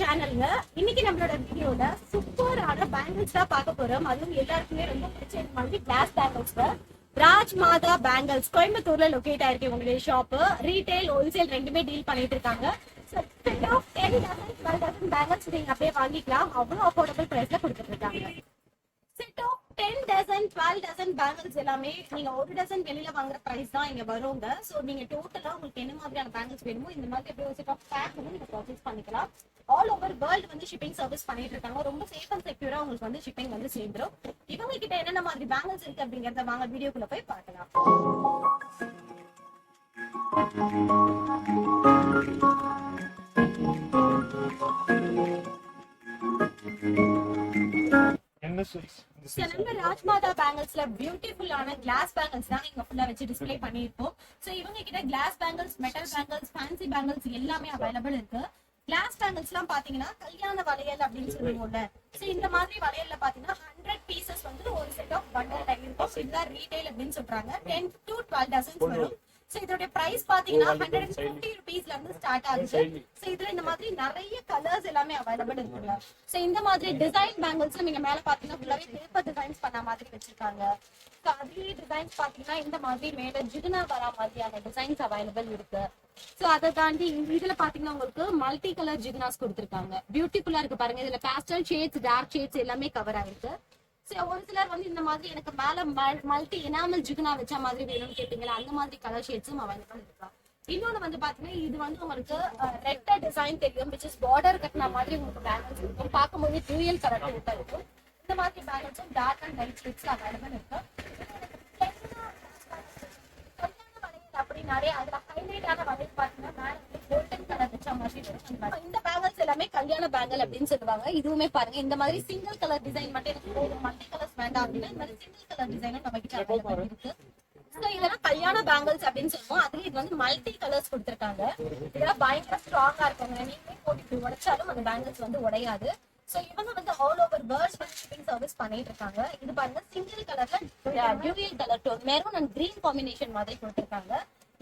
சேனலுங்க இன்னைக்கு நம்மளோட வீடியோல சூப்பரான பேங்கிள்ஸ் தான் பார்க்க போறோம். அதுவும் எல்லாருக்குமே ரொம்ப பிடிச்ச இந்த மாதிரி கிளாஸ் பேங்கிள்ஸ் ராஜ் மாதா பேங்கிள்ஸ் கோயம்புத்தூர்ல லொகேட் ஆயிருக்கு உங்களுடைய ஷாப்பு ரீட்டைல் ஹோல்சேல் ரெண்டுமே டீல் பண்ணிட்டு இருக்காங்க. பேங்கிள்ஸ் நீங்க அப்படியே வாங்கிக்கலாம். அவ்வளவு அஃபோர்டபுள் பிரைஸ்ல கொடுத்துட்டு இருக்காங்க. Set of ten dozen twelve dozen bangles எல்லாமே நீங்க ஒரு டசன் வெளியில வாங்குற பிரைஸ் தான் இங்க வருங்க. சோ நீங்க டோட்டலா உங்களுக்கு என்ன மாதிரியான பேங்கிள்ஸ் வேணுமோ இந்த மாதிரி அப்படியே ஒரு செட் ஆஃப் பேக் வந்து நீங்க பர்ச்சேஸ் பண்ணிக்கலாம். ஆல் ஓவர் வேர்ல்டு வந்து ஷிப்பிங் சர்வீஸ் பண்ணிட்டு இருக்காங்க. ரொம்ப சேஃப் அண்ட் செக்யூரா உங்களுக்கு வந்து ஷிப்பிங் வந்து சேர்ந்துரும். இவங்க கிட்ட என்னென்ன மாதிரி பேங்கிள்ஸ் இருக்கு அப்படிங்கறத வாங்க வீடியோக்குள்ள போய் பார்க்கலாம். So, நம்ம ராஜ்மாதா பேங்கிள்ஸ்ல பியூட்டிஃபுல்லான கிளாஸ் பேங்கிள்ஸ் தான் இங்க ஃபுல்லா வச்சு டிஸ்ப்ளே பண்ணிருக்கோம் சோ இவங்க கிட்ட glass bangles metal bangles fancy bangles எல்லாமே அவைலபிள் இருக்கு. கிளாஸ் பேங்கிள்ஸ் எல்லாம் பாத்தீங்கன்னா கல்யாண வளையல் அப்படின்னு சொல்லுவோம்ல. சோ இந்த மாதிரி வளையல்ல பாத்தீங்கன்னா ஹண்ட்ரட் பீசஸ் வந்து ஒரு செட் ஆஃப் பண்டல் இருக்கும். இதுதான் ரீடைல் அப்படின்னு சொல்றாங்க. டென் டு டுவெல் டசன்ஸ் வரும். சோ இதோட பிரைஸ் பாத்தீங்கன்னா ஹண்ட்ரட் அண்ட் பிப்டி ருபீஸ்ல இருந்து ஸ்டார்ட் ஆகுது. சோ இதுல இந்த மாதிரி நிறைய கலர்ஸ் எல்லாமே அவைலபிள் இருக்குங்க சோ இந்த மாதிரி டிசைன் பேங்கிள்ஸ் நீங்க மேல பாத்தீங்கன்னா ஃபுல்லாவே பேப்பர் டிசைன்ஸ் பண்ண மாதிரி வச்சிருக்காங்க. சோ அதுலயே டிசைன்ஸ் பாத்தீங்கன்னா இந்த மாதிரி மேல ஜிகுனா வரா மாதிரியான டிசைன்ஸ் அவைலபிள் இருக்கு. சோ அதை தாண்டி இதுல பாத்தீங்கன்னா உங்களுக்கு மல்டி கலர் ஜிகுனாஸ் கொடுத்திருக்காங்க பியூட்டிஃபுல்லா இருக்கு பாருங்க. இதுல பேஸ்டல் ஷேட்ஸ் டார்க் ஷேட்ஸ் எல்லாமே கவர் ஆயிருக்கு. ஒரு சிலர் வந்து இந்த மாதிரி எனக்கு மேல மல்டி எனாமல் ஜிகுனா வச்ச மாதிரி வேணும்னு கேட்டீங்களா? அந்த மாதிரி கலர் ஷேட்ஸும் அவைலபிள் இருக்கலாம் இன்னொன்னு வந்து பாத்தீங்கன்னா இது வந்து உங்களுக்கு ரெட்டா டிசைன் தெரியும் விச் இஸ் பார்டர் கட்டின மாதிரி உங்களுக்கு பேங்கிள்ஸ் இருக்கும். பார்க்கும்போது டூயல் கலர் இருக்கும். இந்த மாதிரி பேங்கிள்ஸும் dark and light shades available இருக்கும் கல்யாண நிறைய அதுல ஹைலைட்டான வளையல் பாத்தீங்கன்னா மேல கோல்டன் கலர் வச்ச மாதிரி இருக்கும். இந்த எல்லாமே கல்யாண பேங்கிள் அப்படின்னு சொல்லுவாங்க. இதுவுமே பாருங்க. இந்த மாதிரி சிங்கிள் கலர் டிசைன் மட்டும் எனக்கு மல்டி கலர்ஸ் வேண்டாம் அப்படின்னா இந்த மாதிரி சிங்கிள் கலர் டிசைனும் நம்ம கிட்ட available இருக்கு. இதெல்லாம் கல்யாண பேங்கிள்ஸ் அப்படின்னு சொல்லுவோம். அதுல இது வந்து மல்டி கலர்ஸ் கொடுத்திருக்காங்க. இதெல்லாம் பயங்கர ஸ்ட்ராங்கா இருக்குங்க. நீங்களே போட்டு உடைச்சாலும் அந்த பேங்கிள்ஸ் வந்து உடையாது. சோ இவங்க வந்து all over world shipping service பண்ணிட்டு இருக்காங்க. இது பாருங்க சிங்கிள் கலர்ல dual colour tone maroon and green combination மாதிரி கொடுத்திருக்காங்க.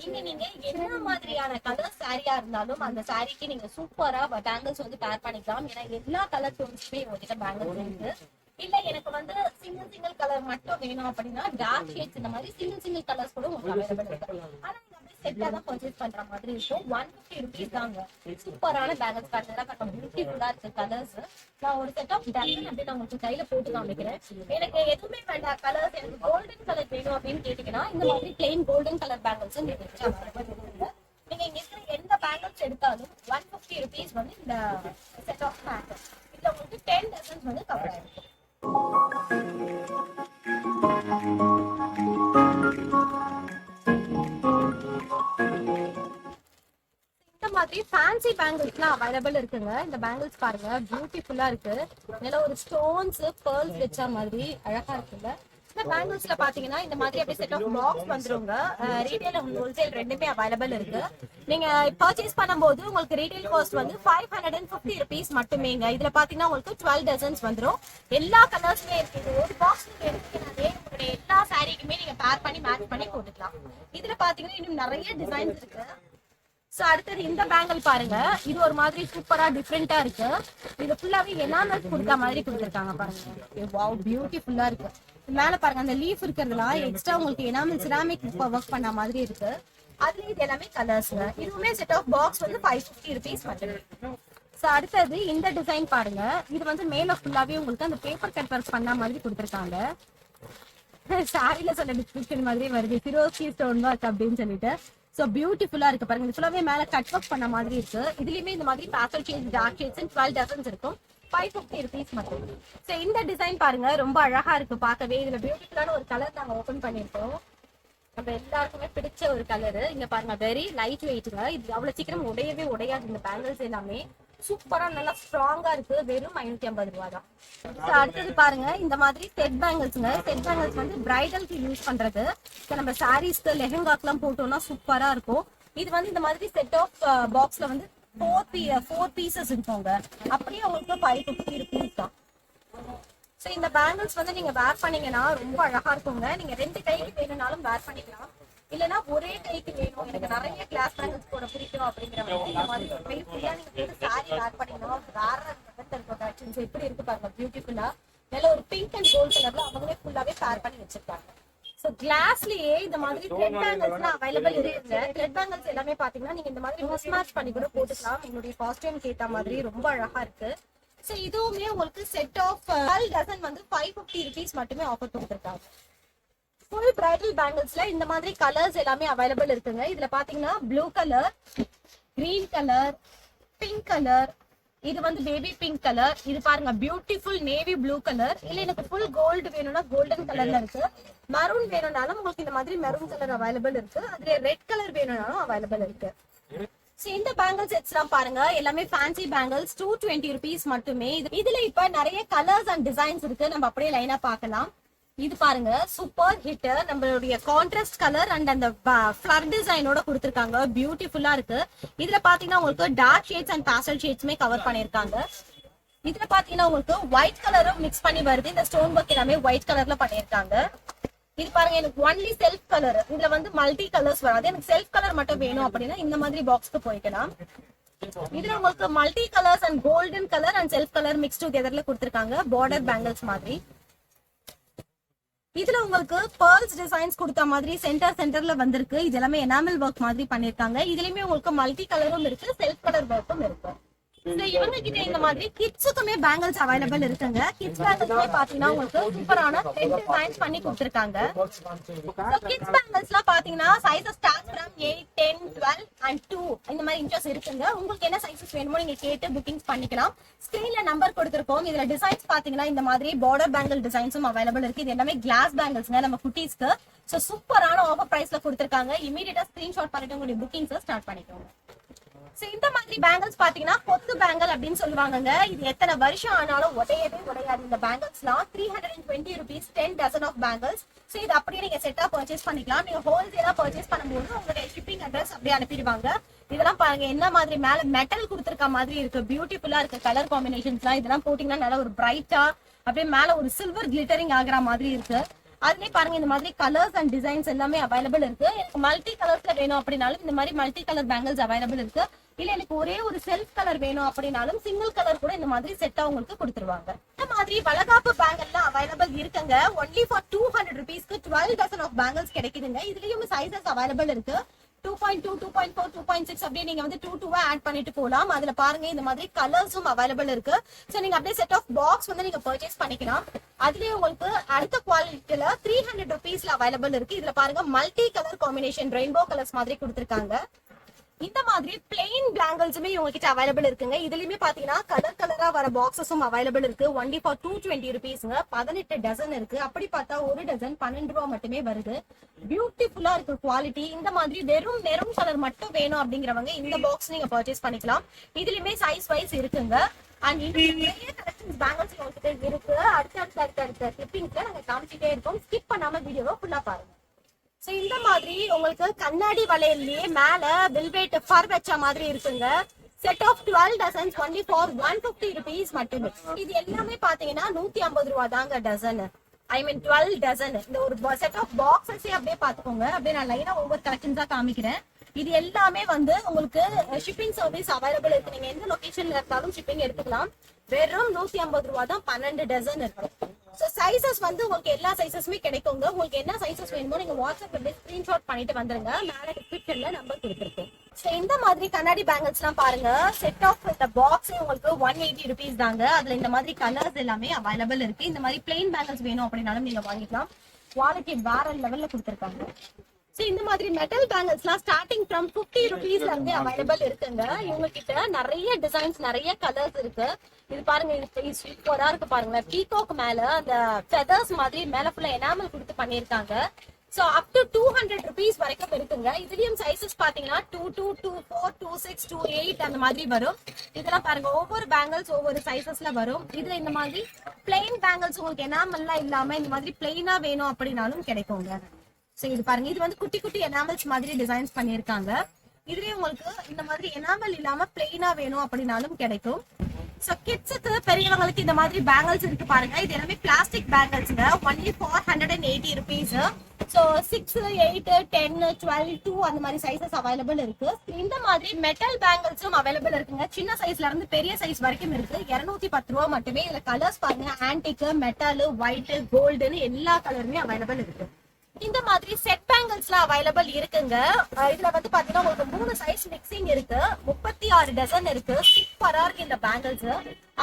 இங்க நீங்க என்ன மாதிரியான கலர் சாரியா இருந்தாலும் அந்த சாரிக்கு நீங்க சூப்பரா பேங்கிள்ஸ் வந்து பேர் பண்ணிக்கலாம். ஏன்னா எல்லா கலர் டோன்ஸுமே உங்ககிட்ட பேங்கிள்ஸ் இருக்கு. இல்ல எனக்கு வந்து சிங்கிள் சிங்கிள் கலர் மட்டும் வேணும் அப்படின்னா டார்க் ஷேட்ஸ் இந்த மாதிரி சிங்கிள் சிங்கிள் கலர்ஸ் கூட உங்களுக்கு அவைலபிள் இருக்கு. ஆனா செட்டா தான் பர்ச்சேஸ் பண்ற மாதிரி இருக்கும். ஒன் பிப்டி ருபீஸ் தாங்க. சூப்பரான பேங்கிள்ஸ் காட்டுறதா பார்க்க பியூட்டிஃபுல்லா இருக்கு கலர்ஸ் நான் ஒரு செட் ஆஃப் டசன் அப்படி நான் உங்களுக்கு கையில போட்டு காமிக்கிறேன். எனக்கு எதுவுமே வேண்டாம். கலர்ஸ் எனக்கு கோல்டன் கலர் வேணும் அப்படின்னு கேட்டீங்கன்னா இந்த மாதிரி பிளெயின் கோல்டன் கலர் பேங்கல்ஸ் நீங்க இங்க இருக்கிற எந்த பேங்கல்ஸ் எடுத்தாலும் ஒன் பிப்டி ருபீஸ் வந்து இந்த செட் ஆஃப் பேங்கல்ஸ் இதுல உங்களுக்கு டென் டசன்ஸ் வந்து கவர் ஆயிருக்கும் பேங்கிள்ஸ்லாம் அவைலபிள் இருக்குங்க. இந்த பேங்கிள்ஸ் பாருங்க பியூட்டிஃபுல்லா இருக்கு. இதுல ஒரு ஸ்டோன்ஸ் பேர்ல்ஸ் வச்ச மாதிரி அழகா இருக்குல்ல இந்த பேங்கிள்ஸ்ல பாத்தீங்கன்னா இந்த மாதிரி அப்படியே செட் ஆஃப் பாக்ஸ் வந்துருங்க. ரீட்டைல் ஹோல்சேல் ரெண்டுமே அவைலபிள் இருக்கு. நீங்க பர்ச்சேஸ் பண்ணும்போது உங்களுக்கு ரீட்டைல் காஸ்ட் வந்து five hundred and fifty rupees மட்டுமேங்க. இதுல பாத்தீங்கன்னா உங்களுக்கு டுவெல் டசன்ஸ் வந்துரும். எல்லா கலர்ஸ்மே இருக்கு. இது ஒரு பாக்ஸ் நீங்க எடுத்தீங்கன்னாலே உங்களுடைய எல்லா சாரீக்குமே நீங்க பேர் பண்ணி மேட்ச் பண்ணி போட்டுக்கலாம். இதுல பாத்தீங்கன்னா இன்னும் நிறைய டிசைன்ஸ் இருக்கு. சோ அடுத்தது இந்த பேங்கிள் பாருங்க. இது ஒரு மாதிரி சூப்பரா டிஃப்ரெண்டா இருக்கு. இது ஃபுல்லாவே எனாமல் கொடுத்த மாதிரி கொடுத்துருக்காங்க பாருங்க. வாவ் பியூட்டிஃபுல்லா இருக்கு. மேல பாருங்க அந்த லீஃப் இருக்கிறதுலாம் எக்ஸ்ட்ரா உங்களுக்கு எனாமல் சிராமிக் ஒர்க் பண்ண மாதிரி இருக்கு. அதுல இது எல்லாமே கலர்ஸ்ங்க இதுவுமே செட் ஆஃப் பாக்ஸ் வந்து ஃபைவ் ஃபிஃப்டி ருபீஸ் மட்டும். சோ அடுத்தது இந்த டிசைன் பாருங்க. இது வந்து மேல ஃபுல்லாவே உங்களுக்கு அந்த பேப்பர் கட் ஒர்க் பண்ண மாதிரி கொடுத்துருக்காங்க. சாரில சொன்ன டிஸ்கிரிப்ஷன் மாதிரி வருது. ஃபிரோசி ஸ்டோன் ஒர்க் அப்படின்னு சொல்லிட்டு. ஸோ பியூட்டிஃபுல்லா இருக்கு பாருங்க. இது ஃபுல்லாவே மேல கட் ஒர்க் பண்ண மாதிரி இருக்கு. இதுலயுமே இந்த மாதிரி pastel shades dark shades twelve dozens இருக்கும். ஃபைவ் ஃபிஃப்டி ருபீஸ் மட்டும். சோ இந்த டிசைன் பாருங்க. ரொம்ப அழகா இருக்கு பார்க்கவே. இதுல பியூட்டிஃபுல்லான ஒரு கலர் நாங்க ஓப்பன் பண்ணிருக்கோம் நம்ம எல்லாருக்குமே பிடிச்ச ஒரு கலரு இங்க பாருங்க வெரி லைட் வெயிட்டுங்க இது அவ்வளவு சீக்கிரம் உடையவே உடையாது. இந்த பேங்கிள்ஸ் எல்லாமே. சூப்பரா நல்லா ஸ்ட்ராங்கா இருக்கு வெறும் ஐநூத்தி ஐம்பது ரூபா தான் அடுத்தது பாருங்க. இந்த மாதிரி செட் பேங்கிள்ஸ்ங்க செட் பேங்கிள்ஸ் வந்து பிரைடலுக்கு யூஸ் பண்றது. இப்ப நம்ம சாரீஸ்க்கு லெஹங்காக்கெல்லாம் போட்டோம்னா சூப்பரா இருக்கும். இது வந்து இந்த மாதிரி செட் ஆஃப் பாக்ஸ்ல வந்து ஃபோர் பீ ஃபோர் பீசஸ் இருக்கோங்க. அப்படியே உங்களுக்கு ஃபைவ் ஃபிஃப்டி ருபீஸ் தான். சோ இந்த பேங்கிள்ஸ் வந்து நீங்க வேர் பண்ணீங்கன்னா ரொம்ப அழகா இருக்குங்க. நீங்க ரெண்டு கைக்கு வேணும்னாலும் வேர் பண்ணிக்கலாம். இல்லனா ஒரே கைக்கு வேணும். எனக்கு நிறைய கிளாஸ் பேங்கிள்ஸ் போட பிடிக்கும் அப்படிங்கிறவங்க இந்த மாதிரி கை ஃபுல்லா நீங்க போட்டு சாரி வேர் பண்ணிக்கணும். வேற இருக்கும் கலெக்ஷன்ஸ் எப்படி இருக்கு பாருங்க பியூட்டிஃபுல்லா நல்ல ஒரு பிங்க் அண்ட் கோல்ட் கலர்ல அவங்களே ஃபுல்லாவே பேர் பண்ணி வச்சிருக்காங்க. சோ கிளாஸ்லயே இந்த மாதிரி த்ரெட் பேங்கிள்ஸ்லாம் அவைலபிள் இருக்குங்க த்ரெட் பேங்கிள்ஸ் எல்லாமே பாத்தீங்கன்னா நீங்க இந்த மாதிரி மிஸ் மேட்ச் பண்ணி கூட போட்டுக்கலாம். என்னுடைய காஸ்டியூம்க்கு ஏத்த மாதிரி ரொம்ப அழகா இருக்கு. சோ இதுவுமே உங்களுக்கு செட் ஆஃப் டசன் வந்து ஃபைவ் ஃபிஃப்டி ருபீஸ் மட்டுமே ஆஃபர் கொடுத்துருக்காங்க. ஃபுல் பிரைடல் பேங்கிள்ஸ்ல இந்த மாதிரி கலர்ஸ் எல்லாமே அவைலபிள் இருக்குங்க. இதுல பாத்தீங்கன்னா blue colour green colour pink colour இது வந்து பேபி பிங்க் கலர் இது பாருங்க பியூட்டிஃபுல் நேவி ப்ளூ கலர் இல்ல எனக்கு ஃபுல் கோல்டு வேணும்னா கோல்டன் கலர்ல இருக்கு. மெரூன் வேணும்னாலும் உங்களுக்கு இந்த மாதிரி மெரூன் கலர் அவைலபிள் இருக்கு. அதுல ரெட் கலர் வேணும்னாலும் அவைலபிள் இருக்கு. இந்த பேங்கிள் செட்ஸ் எல்லாம் பாருங்க. எல்லாமே fancy bangles two twenty rupees மட்டுமே. இது- இதுல இப்ப நிறைய கலர்ஸ் அண்ட் டிசைன்ஸ் இருக்கு. நம்ம அப்படியே லைனா பார்க்கலாம். இது பாருங்க சூப்பர் ஹிட் நம்மளுடைய கான்ட்ராஸ்ட் கலர் அண்ட் அந்த ஃபிளர் டிசைனோட கொடுத்துருக்காங்க. பியூட்டிஃபுல்லா இருக்கு. இதுல பாத்தீங்கன்னா உங்களுக்கு டார்க் ஷேட்ஸ் அண்ட் பாஸ்டல் ஷேட்ஸ்மே கவர் பண்ணிருக்காங்க இதுல பாத்தீங்கன்னா உங்களுக்கு ஒயிட் கலரும் மிக்ஸ் பண்ணி வருது. இந்த ஸ்டோன் ஒர்க் எல்லாமே ஒயிட் கலர்ல பண்ணிருக்காங்க இது பாருங்க எனக்கு ஒன்லி செல்ஃப் கலர் இதுல வந்து மல்டி கலர்ஸ் வராது. எனக்கு செல்ஃப் கலர் மட்டும் வேணும் அப்படின்னா இந்த மாதிரி பாக்ஸ்க்கு போய்க்கலாம். இதுல உங்களுக்கு multi colours and golden colour and self colour mix டுகெதர்ல கொடுத்துருக்காங்க. பார்டர் பேங்கிள்ஸ் மாதிரி. இதுல உங்களுக்கு பேர்ல்ஸ் டிசைன்ஸ் கொடுத்த மாதிரி சென்டர் சென்டர்ல வந்திருக்கு. இது எல்லாமே எனாமல் ஒர்க் மாதிரி பண்ணிருக்காங்க. இதுலயுமே உங்களுக்கு மல்டி கலரும் இருக்கு. செல்ஃப் கலர் ஒர்க்கும் இருக்கு. இவங்க கிட்ட இந்த மாதிரி கிட்ஸுக்குமே பேங்கிள்ஸ் அவைலபிள் இருக்குங்க. கிட்ஸ் பேங்கிள்ஸ்மே பாத்தீங்கன்னா உங்களுக்கு சூப்பரான டென் டிசைன்ஸ் பண்ணி கொடுத்திருக்காங்க. கிட்ஸ் பேங்கிள்ஸ்லாம் பாத்தீங்கன்னா sizes start from eight ten twelve and two இந்த மாதிரி இன்ச்சஸ் இருக்குங்க. உங்களுக்கு என்ன சைஸஸ் வேணுமோ நீங்க கேட்டு புக்கிங்ஸ் பண்ணிக்கலாம். ஸ்கிரீன்ல நம்பர் கொடுத்துருக்கோம். இதுல டிசைன்ஸ் பாத்தீங்கன்னா இந்த மாதிரி பார்டர் பேங்கிள் டிசைன்ஸும் அவைலபிள் இருக்கு. இது எல்லாமே கிளாஸ் பேங்கிள்ஸ்ங்க நம்ம குட்டீஸ்க்கு. சோ சூப்பரான ஆஃபர் பிரைஸ்ல கொடுத்திருக்காங்க. இமீடியட்டா ஸ்கிரீன்ஷாட் பண்ணிட்டு உங்களுடைய புக்கிங்ஸ் ஸ்டார்ட் பண்ணிக்கோங்க. So, இந்த மாதிரி பேங்கிள்ஸ் பாத்தீங்கன்னா கொத்து பேங்கிள் அப்படின்னு சொல்லுவாங்க இது எத்தனை வருஷம் ஆனாலும் உடையவே உடையாது. இந்த பேங்கிள்ஸ்லாம் three hundred and twenty rupees ten dozen of bangles so இது அப்படியே நீங்க செட்டா பர்ச்சேஸ் பண்ணிக்கலாம். நீங்க ஹோல்சேலா பர்ச்சேஸ் பண்ணும்போது உங்களுடைய ஷிப்பிங் அட்ரஸ் அப்படியே அனுப்பிடுவாங்க. இதெல்லாம் பாருங்க என்ன மாதிரி மேல மெட்டல் கொடுத்துருக்க மாதிரி இருக்கு. பியூட்டிஃபுல்லா இருக்கு. கலர் காம்பினேஷன்ஸ்லாம் இதெல்லாம் போட்டீங்கன்னா நல்லா ஒரு பிரைட்டா அப்படியே மேல ஒரு சில்வர் கிளிட்டரிங் ஆகுற மாதிரி இருக்கு. அதுலயே பாருங்க இந்த மாதிரி கலர்ஸ் அண்ட் டிசைன்ஸ் எல்லாமே அவைலபிள் இருக்கு. எனக்கு மல்டி கலர்ஸ்ல வேணும் அப்படின்னாலும் இந்த மாதிரி மல்டி கலர் பேங்கிள்ஸ் அவைலபிள் இருக்கு. இல்ல எனக்கு ஒரே ஒரு செல்ஃப் கலர் வேணும் அப்படின்னாலும் சிங்கிள் கலர் கூட இந்த மாதிரி செட்டா உங்களுக்கு கொடுத்துருவாங்க. இந்த மாதிரி வளகாப்பு பேங்கிள்லாம் அவைலபிள் இருக்குங்க. ஒன்லி ஃபார் டூ ஹண்ட்ரட் ருபீஸ்க்கு டுவெல் டசன் ஆஃப் பேங்கிள்ஸ் கிடைக்குதுங்க. இதுலயும் சைசஸ் அவைலபிள் இருக்கு. Two point two two point four two point six அப்படியே நீங்க வந்து டூ டூவா ஆட் பண்ணிட்டு போகலாம் அதுல பாருங்க இந்த மாதிரி கலர்ஸும் அவைலபிள் இருக்கு. சோ நீங்க அப்படியே செட் ஆஃப் பாக்ஸ் வந்து நீங்க பர்ச்சேஸ் பண்ணிக்கலாம். அதுலயே உங்களுக்கு அடுத்த குவாலிட்டியில த்ரீ ஹண்ட்ரட் ருபீஸ்ல அவைலபிள் இருக்கு. இதுல பாருங்க multi colour combination rainbow colours மாதிரி கொடுத்துருக்காங்க. இந்த மாதிரி பிளெயின் பிளாங்கல்ஸுமே இவங்க கிட்ட அவைலபிள் இருக்குங்க. இதுலயுமே பாத்தீங்கன்னா கலர் கலரா வர பாக்ஸஸும் அவைலபிள் இருக்கு. ஒன்லி ஃபார் டூ டுவெண்ட்டி ருபீஸ்ங்க பதினெட்டு டசன் இருக்கு. அப்படி பார்த்தா ஒரு டசன் பன்னெண்டு ரூபா மட்டுமே வருது. பியூட்டிஃபுல்லா இருக்கு குவாலிட்டி இந்த மாதிரி வெறும் மெரூன் கலர் மட்டும் வேணும் அப்படிங்கிறவங்க இந்த பாக்ஸ் நீங்க பர்ச்சேஸ் பண்ணிக்கலாம். இதுலயுமே சைஸ் வைஸ் இருக்குங்க. அண்ட் நிறைய கலெக்ஷன்ஸ் பேங்கிள்ஸ் உங்ககிட்ட இருக்கு. அடுத்த அடுத்த அடுத்த அடுத்த கிளிப்பிங்ஸ்ல நாங்க காமிச்சிட்டே இருக்கோம். ஸ்கிப் பண்ணாம வீடியோவை ஃபுல்லா பாருங்க. சோ இந்த மாதிரி உங்களுக்கு கண்ணாடி வளையல்லையே மேல வில்வேட் ஃபர் வச்ச மாதிரி இருக்குங்க. Set of twelve dozens only for one fifty rupees மட்டுமே. இது எல்லாமே பாத்தீங்கன்னா நூத்தி ஐம்பது ரூபா தாங்க dozen I mean twelve dozen இந்த ஒரு செட் ஆஃப் பாக்ஸஸே அப்படியே பாத்துக்கோங்க. அப்படியே நான் லைனா ஒவ்வொரு கலெக்ஷன்ஸா காமிக்கிறேன். இது எல்லாமே வந்து உங்களுக்கு ஷிப்பிங் சர்வீஸ் அவைலபிள் இருக்கு. நீங்க எந்த லொகேஷன்ல இருந்தாலும் ஷிப்பிங் எடுத்துக்கலாம். வெறும் நூத்தி ஐம்பது ரூபா தான் பன்னெண்டு டசன் இருக்கும் சோ சைசஸ் வந்து உங்களுக்கு எல்லா சைசஸுமே கிடைக்குங்க. உங்களுக்கு என்ன சைசஸ் வேணுமோ நீங்க வாட்ஸ்அப்ல ஸ்க்ரீன்ஷாட் பண்ணிட்டு வந்துருங்க. மேல டிஸ்கிரிப்ஷனில் நம்பர் கொடுத்துருக்கோம். சோ இந்த மாதிரி கண்ணாடி பேங்கிள்ஸ்லாம் பாருங்க. செட் ஆஃப் இந்த பாக்ஸ் உங்களுக்கு ஒன் எயிட்டி ருபீஸ் தாங்க. அதுல இந்த மாதிரி கலர்ஸ் எல்லாமே அவைலபிள் இருக்கு. இந்த மாதிரி பிளெயின் பேங்கிள்ஸ் வேணும் அப்படின்னாலும் நீங்க வாங்கிக்கலாம். குவாலிட்டி வேற லெவல்ல கொடுத்துருக்காங்க. இந்த மாதிரி மெட்டல் பேங்கிள்ஸ்லாம் ஸ்டார்டிங் ஃப்ரம் 50 ருபீஸ்ல இருந்து அவைலபிள் இருக்குங்க. இவங்க கிட்ட நிறைய டிசைன்ஸ் நிறைய கலர்ஸ் இருக்கு. இது பாருங்க சூப்பரா இருக்கு பாருங்க பீகாக் மேல அந்த ஃபெதர்ஸ் மாதிரி மேல ஃபுல்லா எனாமல் கொடுத்து பண்ணிருக்காங்க so up to two hundred rupees வரைக்கும் இருக்குங்க. இதுலயும் சைசஸ் பாத்தீங்கன்னா two two two four two six two eight அந்த மாதிரி வரும். இதெல்லாம் பாருங்க ஒவ்வொரு பேங்கிள்ஸ் ஒவ்வொரு சைசஸ்ல வரும். இதுல இந்த மாதிரி பிளெயின் பேங்கிள்ஸ் உங்களுக்கு எனாமல்லாம் இல்லாம இந்த மாதிரி பிளெயினா வேணும் அப்படின்னாலும் கிடைக்குங்க. சோ இது பாருங்க. இது வந்து குட்டி குட்டி எனாமல்ஸ் மாதிரி டிசைன்ஸ் பண்ணிருக்காங்க இதுலயே உங்களுக்கு இந்த மாதிரி எனாமல் இல்லாம பிளெயினா வேணும் அப்படின்னாலும் கிடைக்கும். சோ கிட்ஸுக்கு பெரியவங்களுக்கு இந்த மாதிரி பேங்கிள்ஸ் இருக்கு பாருங்க. இது எல்லாமே plastic பேங்கிள்ஸ்ங்க only for hundred and eighty rupees so six eight ten twelve two அந்த மாதிரி சைஸஸ் அவைலபிள் இருக்கு. இந்த மாதிரி மெட்டல் பேங்கிள்ஸும் அவைலபிள் இருக்குங்க. சின்ன சைஸ்ல இருந்து பெரிய சைஸ் வரைக்கும் இருக்கு. இருநூத்தி பத்து ரூபா மட்டுமே. இதுல கலர்ஸ் பாருங்க. ஆன்டிக் மெட்டல் ஒயிட் கோல்டுன்னு எல்லா கலருமே அவைலபிள் இருக்கு. இந்த மாதிரி செட் பேங்கிள்ஸ்ல அவைலபிள் இருக்குங்க. இதுல வந்து பாத்தீங்கன்னா உங்களுக்கு மூணு சைஸ் மிக்சிங் இருக்கு. முப்பத்தி ஆறு டசன் இருக்கு. சூப்பரா இருக்கு இந்த பேங்கிள்ஸ்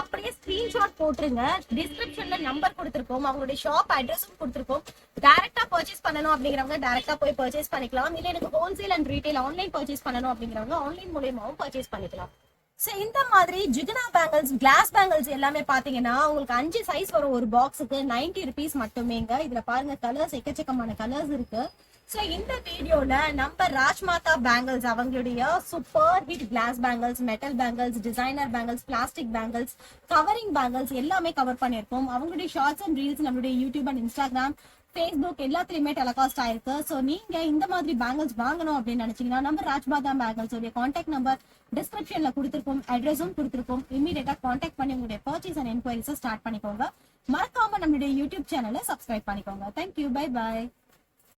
அப்படியே ஸ்கிரீன்ஷாட் போட்டுருங்க. டிஸ்கிரிப்ஷன்ல நம்பர் கொடுத்துருக்கோம். அவங்களுடைய ஷாப் அட்ரஸும் கொடுத்துருக்கோம். டேரக்டா பர்ச்சேஸ் பண்ணணும் அப்படிங்கிறவங்க டேரக்டா போய் பர்ச்சேஸ் பண்ணிக்கலாம். இல்ல எனக்கு wholesale and retail online purchase பண்ணணும் அப்படிங்கிறவங்க ஆன்லைன் மூலியமாவும் பர்ச்சேஸ் பண்ணிக்கலாம். சோ இந்த மாதிரி ஜிகுனா பேங்கிள்ஸ் கிளாஸ் பேங்கிள்ஸ் எல்லாமே பாத்தீங்கன்னா உங்களுக்கு அஞ்சு சைஸ் வரும் ஒரு பாக்ஸுக்கு 90 ருபீஸ் மட்டுமேங்க. இதுல பாருங்க கலர்ஸ் எக்கச்சக்கமான கலர்ஸ் இருக்கு. ஸோ இந்த வீடியோல நம்ம ராஜ்மாதா பேங்கிள்ஸ் அவங்களுடைய super hit glass bangles metal bangles designer bangles plastic bangles covering bangles எல்லாமே கவர் பண்ணியிருப்போம் அவங்களுடைய ஷார்ட்ஸ் அண்ட் ரீல்ஸ் நம்மளுடைய யூடியூப் அண்ட் இன்ஸ்டாகிராம் ஃபேஸ்புக் எல்லாத்துலயுமே டெலகாஸ்ட் ஆயிருக்கு. ஸோ நீங்க இந்த மாதிரி பேங்கிள்ஸ் வாங்கணும் அப்படின்னு நினைச்சீங்கன்னா நம்ம ராஜ்பாதாம் பேங்கிள்ஸ் உடைய காண்டாக்ட் நம்பர் டிஸ்கிரிப்ஷன்ல கொடுத்துருக்கோம் அட்ரஸும் கொடுத்துருக்கோம் இமீடியட்டா காண்டாக்ட் பண்ணி உங்களுடைய பர்ச்சேஸ் அண்ட் என்கொயரிஸை ஸ்டார்ட் பண்ணிக்கோங்க. மறக்காம நம்மளுடைய யூடியூப் சேனலை சப்ஸ்கிரைப் பண்ணிக்கோங்க. Thank you bye by